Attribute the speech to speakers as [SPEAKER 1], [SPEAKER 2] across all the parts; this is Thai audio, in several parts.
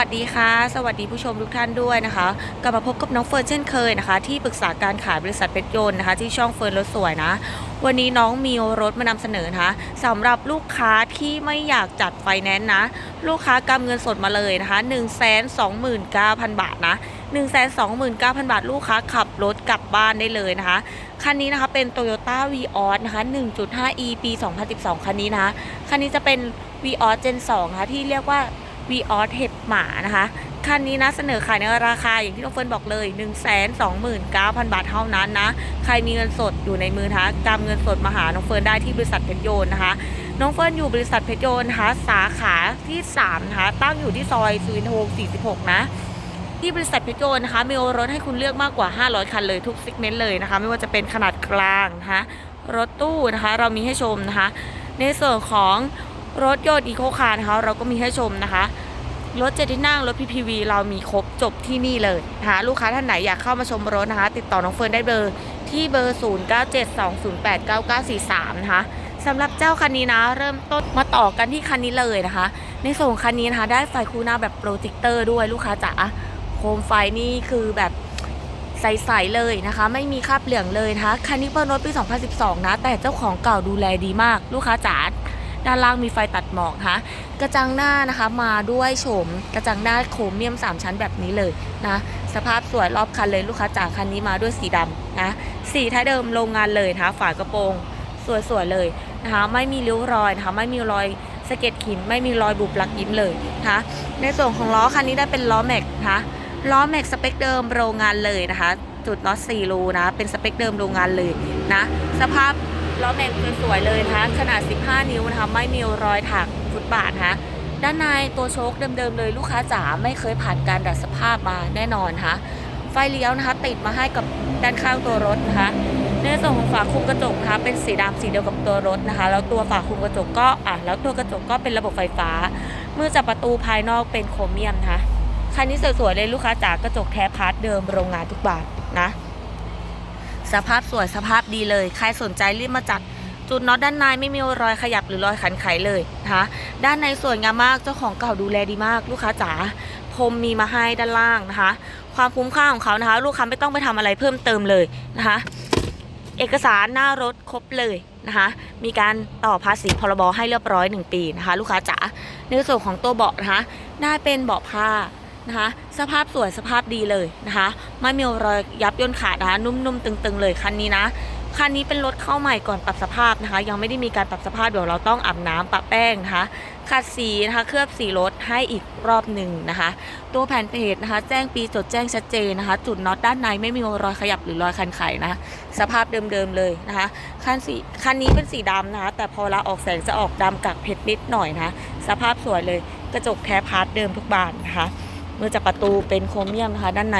[SPEAKER 1] วัสดีค่ะ สวัสดีผู้ชมทุกท่านด้วยนะคะ กลับมาพบกับน้องเฟิร์นเช่นเคยนะคะ ที่ปรึกษาการขายบริษัทเพชรยนต์นะคะ ที่ช่องเฟิร์นรถสวยนะ วันนี้น้องมีรถมานำเสนอนะคะสำหรับลูกค้าที่ไม่อยากจัดไฟแนนซ์นะ ลูกค้ากำเงินสดมาเลยนะคะ 1 2 9 0 0 0 บาทนะ1 2 9 0 0 0 บาท ลูกค้าขับรถกลับบ้านได้เลยนะคะ คันนี้นะคะเป็น Toyota v ีออนะคะ 1.5e ปี 2012 คันนี้นะคะ คันนี้จะเป็น v ีออ Gen 2นะคะที่เรียกว่า v ีออสเห็บหมานะคะ คันนี้นะเสนอขายในราคาอย่างที่น้องเฟิร์นบอกเลย 1 2 9 0 0 0 บาทเท่านั้นนะ ใครมีเงินสดอยู่ในมือนะคะกำเงินสดมาหาน้องเฟิร์นได้ที่บริษัทเพชรโยนนะคะ น้องเฟิร์นอยู่บริษัทเพชรโยนนะคะสาขาที่3นะคะตั้งอยู่ที่ซอยสุวินทวงศ์46 นะที่บริษัทเพชรโยนนะคะมีรถให้คุณเลือกมากกว่า 500 คันเลยทุกซิกเมนต์เลยนะคะ ไม่ว่าจะเป็นขนาดกลางนะคะรถตู้นะคะ เรามีให้ชมนะคะ ในส่วนของ รถยนต์อีโคคาร์นะคะเราก็มีให้ชมนะคะ รถเจ็ดที่นั่งรถ PPV เรามีครบจบที่นี่เลยนะคะลูกค้าท่านไหนอยากเข้ามาชมรถนะคะ ติดต่อน้องเฟิร์นได้เบอร์ที่เบอร์ 0972089943 นะคะสำหรับเจ้าคันนี้นะ เริ่มต้นมาต่อกันที่คันนี้เลยนะคะ ในส่วนของคันนี้นะคะ ได้ไฟคูหน้าแบบโปรเจคเตอร์ด้วยลูกค้าจ๋าโคมไฟนี่คือแบบใสๆเลยนะคะ ไม่มีคราบเหลืองเลยนะคะคันนี้เป็นรถปี 2012 นะ แต่เจ้าของเก่าดูแลดีมาก ลูกค้าจ๋า ด้านล่างมีไฟตัดหมอกนะคะกระจังหน้านะคะมาด้วยโฉมกระจังหน้าโครเมียม 3 ชั้นแบบนี้เลยนะสภาพสวยรอบคันเลยลูกค้าจ๋าคันนี้มาด้วยสีดำนะสีท้ายเดิมโรงงานเลยนะคะฝากระโปรงสวยๆเลยนะคะไม่มีริ้วรอยนะคะไม่มีรอยสะเก็ดหินไม่มีรอยบุบลักยิ้มเลยนะคะในส่วนของล้อคันนี้ได้เป็นล้อแม็กนะคะล้อแม็กสเปคเดิมโรงงานเลยนะคะ จุดน็อต4รูนะเป็นสเปคเดิมโรงงานเลยนะสภาพ ล้อแม็กสวยๆเลยนะคะขนาด 15 นิ้วนะคะไม่มีรอยถักฟุตบาทนะคะด้านในตัวโชคเดิมๆเลยลูกค้าจ๋าไม่เคยผ่านการดัดสภาพมาแน่นอนนะคะไฟเลี้ยวนะคะ ติดมาให้กับด้านข้างตัวรถนะคะในส่วนของฝาคลุมกระจกนะคะเป็นสีดำสีเดียวกับตัวรถนะคะ แล้วตัวฝาคลุมกระจกก็อะแล้วตัวกระจกก็เป็นระบบไฟฟ้า เมื่อจับประตูภายนอกเป็นโครเมียมนะคะคันนี้สวยๆเลยลูกค้าจ๋ากระจกแท้พาร์ทเดิมโรงงานทุกบานนะ สภาพสวยสภาพดีเลย ใครสนใจรีบมาจัดจุดน็อตด้านในไม่มีรอยขยับหรือรอยขันไขเลยนะคะด้านในสวยงามมากเจ้าของเก่าดูแลดีมากลูกค้าจ๋าพรมมีมาให้ด้านล่างนะคะ ความคุ้มค่าของเขานะคะ ลูกค้าไม่ต้องไปทำอะไรเพิ่มเติมเลยนะคะ เอกสารหน้ารถครบเลยนะคะ มีการต่อภาษีพรบให้เรียบร้อย 1 ปีนะคะ ลูกค้าจ๋าในส่วนของตัวเบาะนะคะได้เป็นเบาะผ้า นะคะ สภาพสวยสภาพดีเลยนะคะ ไม่มีรอยยับย่นขาดนะคะ นุ่มๆตึงๆเลยคันนี้นะคันนี้เป็นรถเข้าใหม่ก่อนปรับสภาพนะคะ ยังไม่ได้มีการปรับสภาพเดี๋ยวเราต้องอาบน้ำปะแป้งนะคะขัดสีนะคะเคลือบสีรถให้อีกรอบหนึ่งนะคะ ตัวแผ่นเพจนะคะ แจ้งปีจดแจ้งชัดเจนนะคะ จุดน็อตด้านในไม่มีรอยขยับหรือรอยคันไขนะ สภาพเดิมๆเลยนะคะคันสีคันนี้เป็นสีดำนะคะ แต่พอเราออกแสงจะออกดำกักเพชรนิดหน่อยนะคะสภาพสวยเลยกระจกแท้พาร์ทเดิมทุกบานนะคะ เมื่อจะประตูเป็นโครเมียมนะคะด้านใน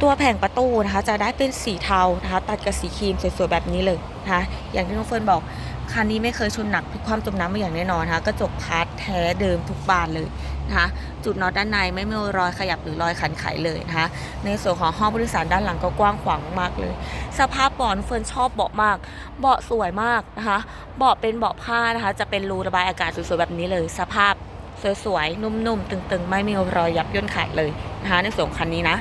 [SPEAKER 1] ตัวแผงประตูนะคะ จะได้เป็นสีเทานะคะ ตัดกับสีครีมสวยๆแบบนี้เลยนะคะอย่างที่น้องเฟิร์นบอกคันนี้ไม่เคยชนหนักพิความจมน้ำมาอย่างแน่นอนนะคะกระจกพาร์ทแท้เดิมทุกบานเลยนะคะจุดน็อตด้านในไม่มีรอยขยับหรือรอยขันไขเลยนะคะในส่วนของห้องผู้โดยสารด้านหลังก็กว้างขวางมากเลย สภาพเบาะเฟิร์นชอบเบาะมาก เบาะสวยมากนะคะเบาะเป็นเบาะผ้านะคะ จะเป็นรูระบายอากาศสวยๆแบบนี้เลย สภาพ สวยๆ นุ่มๆ ตึงๆ ไม่มีรอยยับย่นขาดเลยนะคะในส่วนคันนี้นะ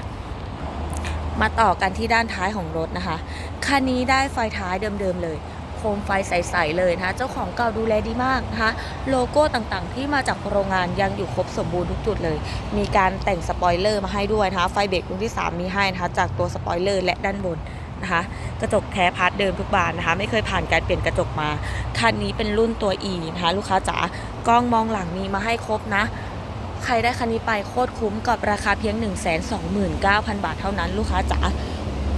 [SPEAKER 1] มาต่อกันที่ด้านท้ายของรถนะคะ คันนี้ได้ไฟท้ายเดิมๆเลยโคมไฟใสๆเลยนะคะ เจ้าของเก่าดูแลดีมากนะคะ โลโก้ต่างๆ ที่มาจากโรงงานยังอยู่ครบสมบูรณ์ทุกจุดเลย มีการแต่งสปอยเลอร์มาให้ด้วยนะคะ ไฟเบรกดวงที่ 3 มีให้นะคะ จากตัวสปอยเลอร์และด้านบน นะคะกระจกแท้พาร์ทเดิมทุกบานนะคะ ไม่เคยผ่านการเปลี่ยนกระจกมา คันนี้เป็นรุ่นตัว E นะคะลูกค้าจ๋ากล้องมองหลังมีมาให้ครบนะ ใครได้คันนี้ไปโคตรคุ้มกับราคาเพียง 1 2 9 0 0 0 บาทเท่านั้น ลูกค้าจ๋า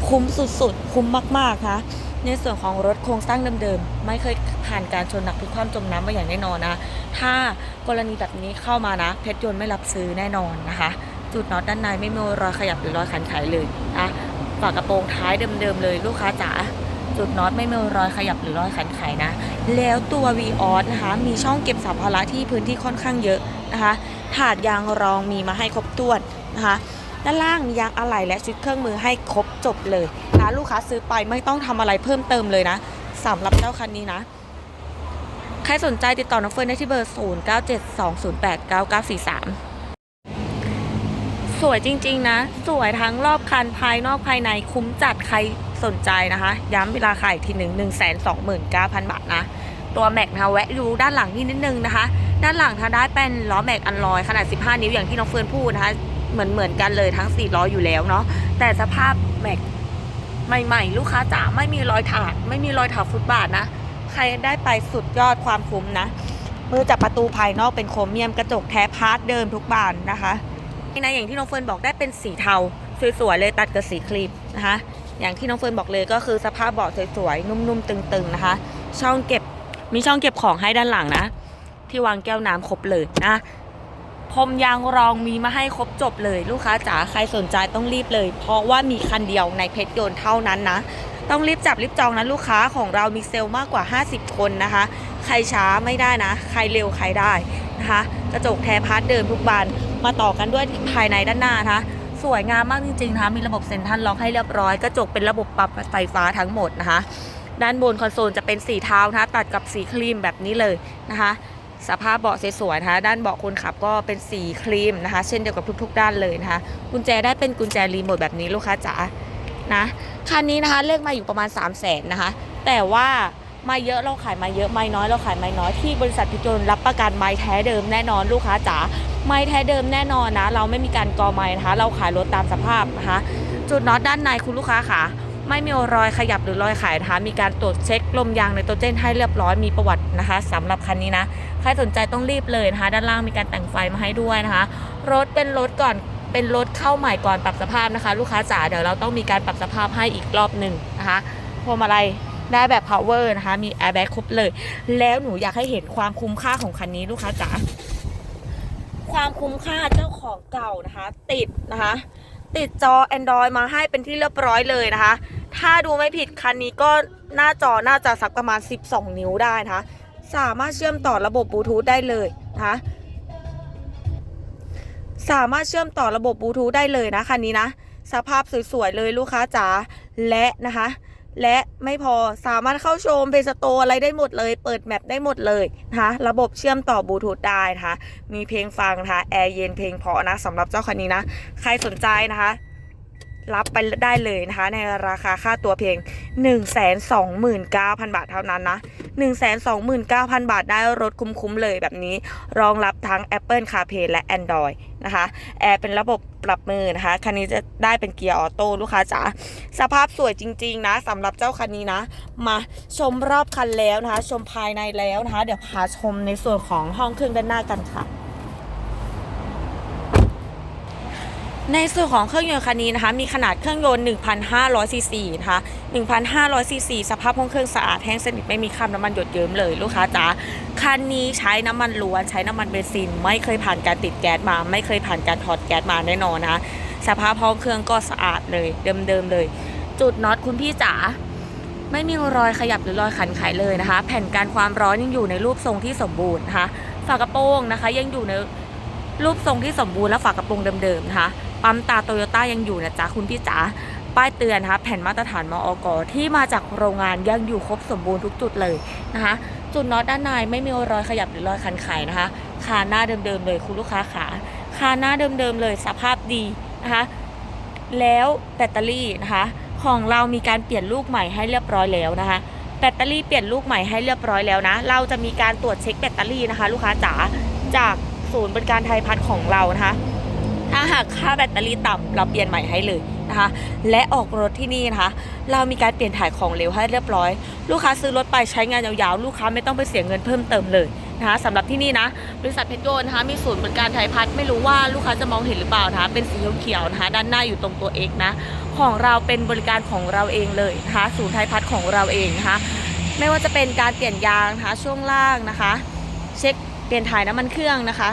[SPEAKER 1] คุ้มสุดๆ คุ้มมากๆค่ะในส่วนของรถโครงสร้างเดิมๆ ไม่เคยผ่านการชนหนักทุกความจมน้ำมาอย่างแน่นอนนะ ถ้ากรณีแบบนี้เข้ามานะ เพชรยนต์ไม่รับซื้อแน่นอนนะคะ จุดน็อตด้านในไม่มีรอยขยับหรือรอยขันไขเลยนะ ฝากระโปรงท้ายเดิมๆเลยลูกค้าจ๋าจุดน็อตไม่มีรอยขยับหรือรอยขันไขนะ แล้วตัว v ีออสนะคะ มีช่องเก็บสัมภาระที่พื้นที่ค่อนข้างเยอะนะคะ ถาดยางรองมีมาให้ครบถ้วนนะคะ ด้านล่างมียางอะไหล่และชุดเครื่องมือให้ครบจบเลยนะลูกค้าซื้อไปไม่ต้องทำอะไรเพิ่มเติมเลยนะสำหรับเจ้าคันนี้นะ ใครสนใจติดต่อน้องเฟิร์นได้ที่เบอร์ 0972089943 สวยจริง ๆ นะ สวยทั้งรอบคันภายนอกภายในคุ้มจัดใครสนใจนะคะ ย้ำเวลาขายทีหนึ่งหนึ่งแสนสองหมื่นเก้าพันบาทนะ ตัวแม็กนะคะแวะดูด้านหลังที่นิดนึงนะคะ ด้านหลังทางได้เป็นล้อแม็กอันลอยขนาด 15 นิ้วอย่างที่น้องเฟิร์นพูดนะคะ เหมือนเหมือนกันเลยทั้ง4ล้ออยู่แล้วเนาะแต่สภาพแม็กใหม่ ๆ ลูกค้าจ๋าไม่มีรอยถากไม่มีรอยถากฟุตบาทนะ ใครได้ไปสุดยอดความคุ้มนะมือจับประตูภายนอกเป็นโครเมียมกระจกแท้พาร์ทเดิมทุกบานนะคะ นะอย่างที่น้องเฟิร์นบอกได้เป็นสีเทาสวยๆเลยตัดกับสีครีมนะคะอย่างที่น้องเฟิร์นบอกเลยก็คือสภาพเบาะสวยๆนุ่มๆตึงๆนะคะ ช่องเก็บมีช่องเก็บของให้ด้านหลังนะ ที่วางแก้วน้ำครบเลยนะพรมยางรองมีมาให้ครบจบเลย ลูกค้าจ๋าใครสนใจต้องรีบเลย เพราะว่ามีคันเดียวในเพชรยนต์เท่านั้นนะ ต้องรีบจับรีบจองนะลูกค้าของเรามีเซลล์มากกว่า 50 คนนะคะ ใครช้าไม่ได้นะ ใครเร็วใครได้นะคะ กระจกแท้พาร์ทเดิมทุกบาน มาต่อกันด้วยภายในด้านหน้านะคะสวยงามมากจริงๆนะคะมีระบบเซ็นทรัลล็อกให้เรียบร้อยกระจกเป็นระบบปรับไฟฟ้าทั้งหมดนะคะ ด้านบนคอนโซลจะเป็นสีเทานะคะตัดกับสีครีมแบบนี้เลยนะคะ สภาพเบาะสวยๆนะคะด้านเบาะคนขับก็เป็นสีครีมนะคะ เช่นเดียวกับทุก ๆ ด้านเลยนะคะ กุญแจได้เป็นกุญแจรีโมทแบบนี้ลูกค้าจ๋านะคันนี้นะคะเลขมาอยู่ประมาณ 3 0 0แสนนะคะ แต่ว่า ไม่เยอะเราขายมาเยอะไม่น้อยเราขายไม่น้อยที่บริษัทพิจนรับประกันไม้แท้เดิมแน่นอนลูกค้าจ๋าไม้แท้เดิมแน่นอนนะ เราไม่มีการกอไม้นะคะเราขายรถตามสภาพนะคะ จุดน็อตด้านในคุณลูกค้าค่ะไม่มีรอยขยับหรือรอยขายนะคะ มีการตรวจเช็คลมยางในตัวเจนให้เรียบร้อย มีประวัตินะคะสำหรับคันนี้นะ ใครสนใจต้องรีบเลยนะคะ ด้านล่างมีการแต่งไฟมาให้ด้วยนะคะ รถเป็นรถก่อน เป็นรถเข้าใหม่ก่อนปรับสภาพนะคะ ลูกค้าจ๋า เดี๋ยวเราต้องมีการปรับสภาพให้อีกรอบหนึ่งนะคะ พวงมาลัย ได้แบบ power นะคะ มี airbag ครบเลย แล้วหนูอยากให้เห็นความคุ้มค่าของคันนี้ลูกค้าจ๋าความคุ้มค่าเจ้าของเก่านะคะ ติดนะคะ ติดจอ Android มาให้เป็นที่เรียบร้อยเลยนะคะ ถ้าดูไม่ผิดคันนี้ก็หน้าจอน่าจะสักประมาณ 12 นิ้วได้นะคะ สามารถเชื่อมต่อระบบบลูทูธได้เลยนะคะสามารถเชื่อมต่อระบบบลูทูธได้เลยนะคันนี้นะ สภาพสวยๆเลยลูกค้าจ๋าและนะคะ และไม่พอสามารถเข้าชมเพจสโตอะไรได้หมดเลย เปิดแมปได้หมดเลยนะคะระบบเชื่อมต่อบลูทูธได้นะคะมีเพลงฟังนะคะแอร์เย็นเพลงเพาะนะสำหรับเจ้าคันนี้นะ ใครสนใจนะคะ รับไปได้เลยนะคะ ในราคาค่าตัวเพียง 129,000 บาทเท่านั้นนะ 129,000 บาทได้รถคุ้มๆเลยแบบนี้ รองรับทั้ง Apple CarPlay และ Android นะคะแอร์เป็นระบบปรับมือนะคะ คันนี้จะได้เป็นเกียร์ออโต้ลูกค้าจ๋าสภาพสวยจริง ๆ นะสำหรับเจ้าคันนี้นะ มาชมรอบคันแล้วนะคะ ชมภายในแล้วนะคะ เดี๋ยวพาชมในส่วนของห้องเครื่องด้านหน้ากันค่ะ ในส่วนของเครื่องยนต์คันนี้นะคะ มีขนาดเครื่องยนต์1,500ซีซีนะคะ1,500ซีซีสภาพห้องเครื่องสะอาดแห้งสนิทไม่มีคราบน้ำมันหยดเยิ้มเลยลูกค้าจ๋าคันนี้ใช้น้ำมันล้วนใช้น้ำมันเบนซิน ไม่เคยผ่านการติดแก๊สมา ไม่เคยผ่านการถอดแก๊สมาแน่นอนนะคะสภาพห้องเครื่องก็สะอาดเลยเดิมๆเลย จุดน็อตคุณพี่จ๋าไม่มีรอยขยับหรือรอยขันไขเลยนะคะ แผ่นการความร้อนยังอยู่ในรูปทรงที่สมบูรณ์นะคะฝากระโปรงนะคะ ยังอยู่ในรูปทรงที่สมบูรณ์และฝากระโปรงเดิมๆนะคะ ปั๊มตาโตโยต้ายังอยู่นะจ๊ะคุณพี่จ๋าป้ายเตือนนะคะแผ่นมาตรฐานมอกที่มาจากโรงงานยังอยู่ครบสมบูรณ์ทุกจุดเลยนะคะจุดน็อตด้านในไม่มีรอยขยับหรือรอยขันไขนะคะคานหน้าเดิมๆเลยคุณลูกค้าขาคาหน้าเดิมๆเลยสภาพดีนะคะแล้วแบตเตอรี่นะคะของเรามีการเปลี่ยนลูกใหม่ให้เรียบร้อยแล้วนะคะแบตเตอรี่เปลี่ยนลูกใหม่ให้เรียบร้อยแล้วนะ เราจะมีการตรวจเช็คแบตเตอรี่นะคะ ลูกค้าจ๋าจากศูนย์บริการไทยพัฒน์ของเรานะคะ ถ้าหากค่าแบตเตอรี่ต่ำเราเปลี่ยนใหม่ให้เลยนะคะ และออกรถที่นี่นะคะ เรามีการเปลี่ยนถ่ายของเร็วให้เรียบร้อย ลูกค้าซื้อรถไปใช้งานยาวๆ ลูกค้าไม่ต้องไปเสียเงินเพิ่มเติมเลยนะคะสำหรับที่นี่นะบริษัทเพชรโยนนะคะมีศูนย์บริการไทยพัฒไม่รู้ว่าลูกค้าจะมองเห็นหรือเปล่านะคะเป็นสีเขียวๆนะคะ ด้านหน้าอยู่ตรงตัว X นะ ของเราเป็นบริการของเราเองเลยนะคะศูนย์ไทยพัฒของเราเองนะคะไม่ว่าจะเป็นการเปลี่ยนยางนะคะช่วงล่างนะคะ เช็คเปลี่ยนถ่ายน้ำมันเครื่องนะคะ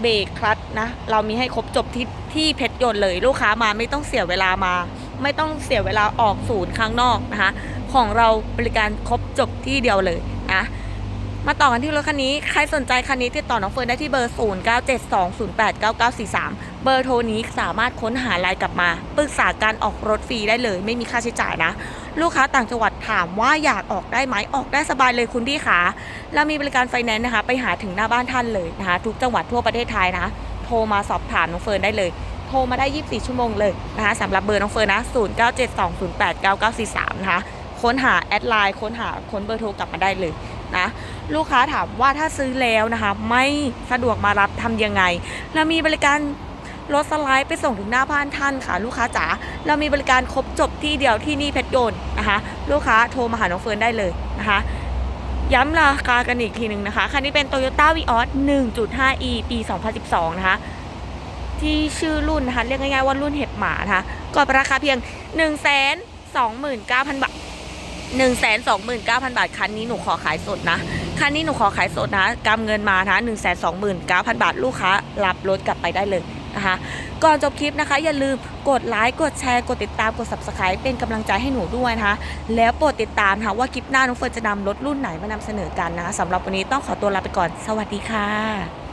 [SPEAKER 1] เบรกคลัตช์ นะเรามีให้ครบจบที่ที่เพชรยนต์เลยลูกค้ามาไม่ต้องเสียเวลามา ไม่ต้องเสียเวลาออกศูนย์ข้างนอกนะคะ ของเราบริการครบจบที่เดียวเลยนะมาต่อกันที่รถคันนี้ ใครสนใจคันนี้ติดต่อน้องเฟิร์นได้ที่เบอร์ 0972089943 เบอร์โทรนี้สามารถค้นหาไลน์กลับมาปรึกษาการออกรถฟรีได้เลย ไม่มีค่าใช้จ่ายนะ ลูกค้าต่างจังหวัดถามว่าอยากออกได้ไหมออกได้สบายเลยคุณพี่ขาเรามีบริการไฟแนนซ์นะคะ ไปหาถึงหน้าบ้านท่านเลยนะคะ ทุกจังหวัดทั่วประเทศไทยนะ โทรมาสอบถามน้องเฟิร์นได้เลย โทรมาได้ 24 ชั่วโมงเลยนะคะสำหรับเบอร์น้องเฟิร์นนะ 0972089943 นะคะ ค้นหาแอดไลน์ค้นหาค้นเบอร์โทรกลับมาได้เลยนะลูกค้าถามว่าถ้าซื้อแล้วนะคะ ไม่สะดวกมารับทำยังไง เรามีบริการรถสไลด์ไปส่งถึงหน้าบ้านท่านค่ะ ลูกค้าจ๋าเรามีบริการครบจบที่เดียวที่นี่เพชรโยนนะคะ ลูกค้าโทรมาหาน้องเฟิร์นได้เลยนะคะ ย้ำราคากันอีกทีหนึ่งนะคะ คันนี้เป็น Toyota Vios 1.5e ปี 2012 นะคะ ที่ชื่อรุ่นนะคะ เรียกง่ายๆว่ารุ่นเห็บหมานะคะก็ราคาเพียง 129,000 บาท 129,000 บาท คันนี้หนูขอขายสดนะ คันนี้หนูขอขายสดนะกำเงินมานะคะ129,000 บาท ลูกค้ารับรถกลับไปได้เลย นะคะ ก่อนจบคลิปนะคะ อย่าลืมกดไลค์กดแชร์กดติดตามกด subscribe เป็นกำลังใจให้หนูด้วยนะคะ แล้วโปรดติดตามค่ะว่าคลิปหน้าน้องเฟิร์นจะนำรถรุ่นไหนมานำเสนอกันนะคะสำหรับวันนี้ต้องขอตัวลาไปก่อน สวัสดีค่ะ